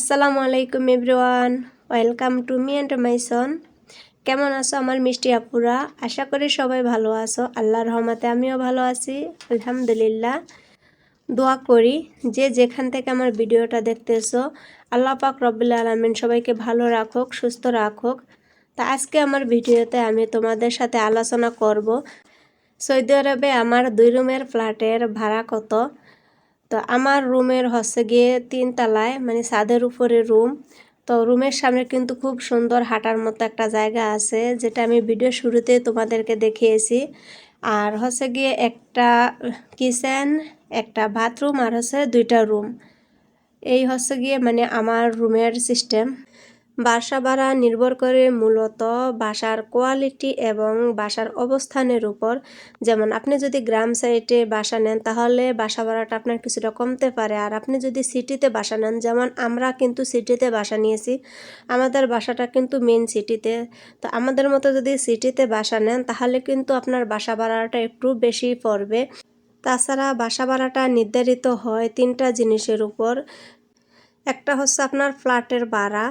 আসসালামু আলাইকুম everyone. Welcome to me and my son. কেমন আছো আমার মিষ্টি আপুরা? আশা করি সবাই ভালো আছো। আল্লাহর রহমাতে আমিও ভালো আছি। আলহামদুলিল্লাহ। দোয়া করি যে যেখান থেকে আমার ভিডিওটা দেখতেছো, আল্লাহ পাক রব্বুল আলমিন সবাইকে ভালো রাখুক, সুস্থ রাখুক। তা আজকে আমার ভিডিওতে আমি তোমাদের সাথে আলোচনা করব, সৌদি আরবে আমার দুই রুমের ফ্ল্যাটের ভাড়া কত? তো আমার রুমের হচ্ছে গিয়ে তিন তলায় মানে ছাদের উপরে রুম। তো রুমের সামনে কিন্তু খুব সুন্দর হাঁটার মতো একটা জায়গা আছে, যেটা আমি ভিডিও শুরুতে তোমাদেরকে দেখিয়েছি। আর হচ্ছে গিয়ে একটা কিচেন, একটা বাথরুম আর হচ্ছে দুইটা রুম। এই হচ্ছে গিয়ে মানে আমার রুমের সিস্টেম। বাসা ভাড়া নির্ভর করে মূলত বাসার কোয়ালিটি এবং বাসার অবস্থানের উপর। যেমন আপনি যদি গ্রাম সাইডে বাসা নেন, তাহলে বাসা ভাড়াটা আপনার কিছুটা কমতে পারে। আর আপনি যদি সিটিতে বাসা নেন, যেমন আমরা কিন্তু সিটিতে বাসা নিয়েছি, আমাদের বাসাটা কিন্তু মেন সিটিতে তো আমাদের মতো যদি সিটিতে বাসা নেন, তাহলে কিন্তু আপনার বাসা ভাড়াটা একটু বেশি পড়বে। তাছাড়া বাসা ভাড়াটা নির্ধারিত হয় তিনটা জিনিসের উপর। একটা হচ্ছে আপনার ফ্ল্যাটের ভাড়া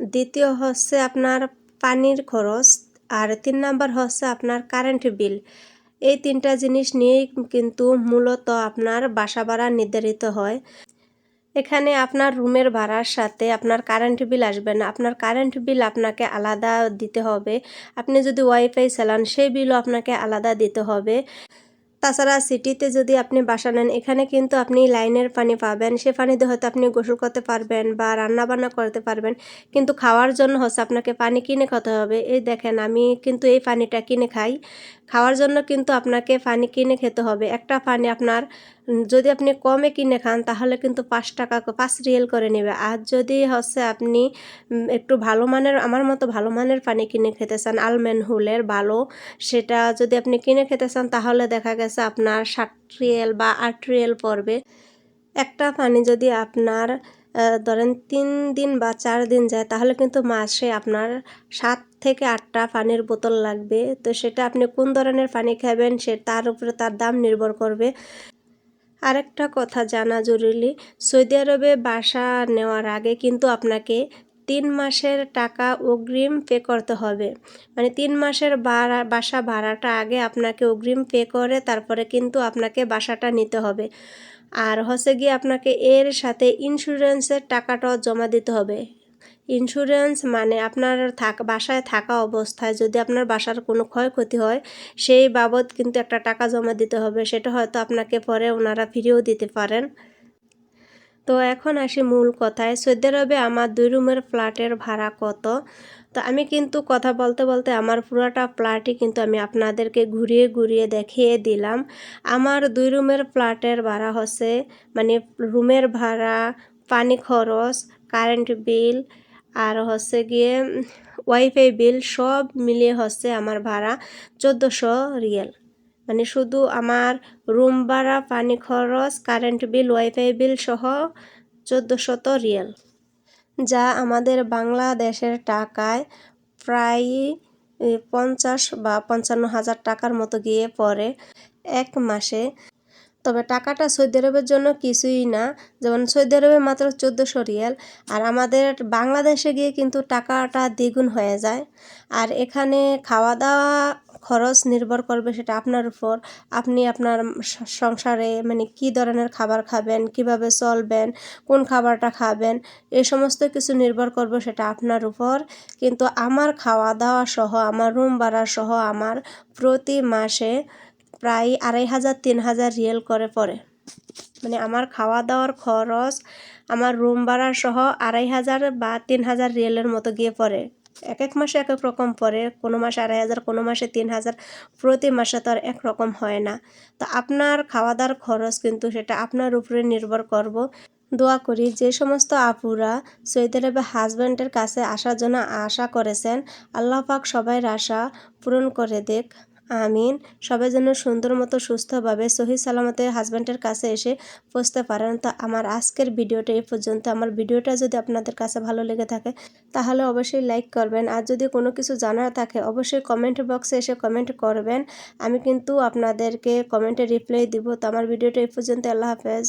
দ্বিতীয় হচ্ছে আপনার পানির খরচ আর তিন নাম্বার হচ্ছে আপনার কারেন্ট বিল এই তিনটা জিনিস নিয়েই কিন্তু মূলত আপনার বাসা ভাড়া নির্ধারিত হয়। এখানে আপনার রুমের ভাড়ার সাথে আপনার কারেন্ট বিল আসবে না। আপনার কারেন্ট বিল আপনাকে আলাদা দিতে হবে। আপনি যদি ওয়াইফাই চালান, সেই বিলও আপনাকে আলাদা দিতে হবে। তাছাড়া সিটিতে যদি আপনি বাসা নেন, এখানে কিন্তু আপনি লাইনের পানি পাবেন। সে পানিতে হয়তো আপনি গোসল করতে পারবেন বা রান্নাবান্না করতে পারবেন, কিন্তু খাওয়ার জন্য হচ্ছে আপনাকে পানি কিনে খেতে হবে। এই দেখেন, আমি কিন্তু এই পানিটা কিনে খাই। খাওয়ার জন্য কিন্তু আপনাকে পানি কিনে খেতে হবে। একটা পানি আপনার যদি আপনি কমে কিনে খান, তাহলে কিন্তু পাঁচ টাকা পাঁচ রিয়েল করে নেবে। আর যদি হচ্ছে আপনি একটু ভালো মানের, আমার মতো ভালো মানের পানি কিনে খেতে চান আলমেন হুলের ভালো সেটা যদি আপনি কিনে খেতে চান, তাহলে দেখা গেছে আপনার ষাট রিয়েল বা আট রিয়েল পড়বে। একটা পানি যদি আপনার ধরেন তিন দিন বা চার দিন যায়, তাহলে কিন্তু মাসে আপনার সাত থেকে আটটা পানির বোতল লাগবে। তো সেটা আপনি কোন ধরনের পানি খাবেন, সে, তার উপরে তার দাম নির্ভর করবে। আরেকটা কথা জানা জরুরি। সৌদি আরবে বাসা নেওয়ার আগে কিন্তু আপনাকে তিন মাসের টাকা অগ্রিম পে করতে হবে। মানে তিন মাসের ভাড়া, বাসা ভাড়াটা আগে আপনাকে অগ্রিম পে করে তারপরে কিন্তু আপনাকে বাসাটা নিতে হবে। আর হচ্ছে গিয়ে আপনাকে এর সাথে ইন্স্যুরেন্সের টাকাটাও জমা দিতে হবে। ইন্স্যুরেন্স মানে আপনার থাক, বাসায় থাকা অবস্থায় যদি আপনার বাসার কোনো ক্ষয়ক্ষতি হয়, সেই বাবদ কিন্তু একটা টাকা জমা দিতে হবে। সেটা হয়তো আপনাকে পরে ওনারা ফিরেও দিতে পারেন। তো এখন আসি মূল কথায়। সৌদি আরবে আমার দুই রুমের ফ্ল্যাটের ভাড়া কত? তো আমি কিন্তু কথা বলতে বলতে আমার পুরোটা ফ্ল্যাটই কিন্তু আমি আপনাদেরকে ঘুরিয়ে ঘুরিয়ে দেখিয়ে দিলাম। আমার দুই রুমের ফ্ল্যাটের ভাড়া হচ্ছে মানে রুমের ভাড়া, পানি খরচ কারেন্ট বিল আর হচ্ছে গিয়ে ওয়াইফাই বিল সব মিলিয়ে হচ্ছে আমার ভাড়া চোদ্দোশো রিয়েল। মানে শুধু আমার রুম ভাড়া, পানি খরচ, কারেন্ট বিল, ওয়াইফাই বিল সহ চোদ্দোশত রিয়েল, যা আমাদের বাংলাদেশের টাকায় প্রায় পঞ্চাশ বা পঞ্চান্ন হাজার টাকার মতো গিয়ে পড়ে এক মাসে। তবে টাকাটা সৌদি আরবের জন্য কিছুই না। যেমন সৌদি আরবে মাত্র চোদ্দোশো রিয়াল, আর আমাদের বাংলাদেশে গিয়ে কিন্তু টাকাটা দ্বিগুণ হয়ে যায়। আর এখানে খাওয়া দাওয়া খরচ নির্ভর করবে সেটা আপনার উপর। আপনি আপনার সংসারে মানে কি ধরনের খাবার খাবেন, কীভাবে চলবেন, কোন খাবারটা খাবেন এই সমস্ত কিছু নির্ভর করবে সেটা আপনার উপর। কিন্তু আমার খাওয়া দাওয়া সহ, আমার রুম ভাড়া সহ, আমার প্রতি মাসে প্রায় আড়াই হাজার, তিন হাজার রিয়েল করে পড়ে। মানে আমার খাওয়া দাওয়ার খরচ আমার রুম ভাড়া সহ আড়াই হাজার বা তিন হাজার রিয়েলের মতো গিয়ে পড়ে। এক এক মাসে এক এক রকম পড়ে। কোনো মাসে আড়াই হাজার, কোনো মাসে তিন হাজার, প্রতি মাসে তো আর একরকম হয় না। তো আপনার খাওয়া দাওয়ার খরচ কিন্তু সেটা আপনার উপরে নির্ভর করব। দোয়া করি যে সমস্ত আপুরা সৌদি আরবে হাজব্যান্ডের কাছে আসার জন্য আশা করেছেন। আল্লাহ পাক সবাই আশা পূরণ করে দেখ আমিন। সবাই যেন সুন্দর মতো সুস্থভাবে সহি সালামতে হাজব্যান্ডের কাছে এসে পৌঁছতে পারেন। তো আমার আজকের ভিডিওটা এই পর্যন্ত। আমার ভিডিওটা যদি আপনাদের কাছে ভালো লেগে থাকে, তাহলে অবশ্যই লাইক করবেন। আর যদি কোনো কিছু জানার থাকে, অবশ্যই কমেন্ট বক্সে এসে কমেন্ট করবেন। আমি কিন্তু আপনাদেরকে কমেন্টে রিপ্লাই দিব। তো আমার ভিডিওটা এই পর্যন্ত। আল্লাহ হাফেজ।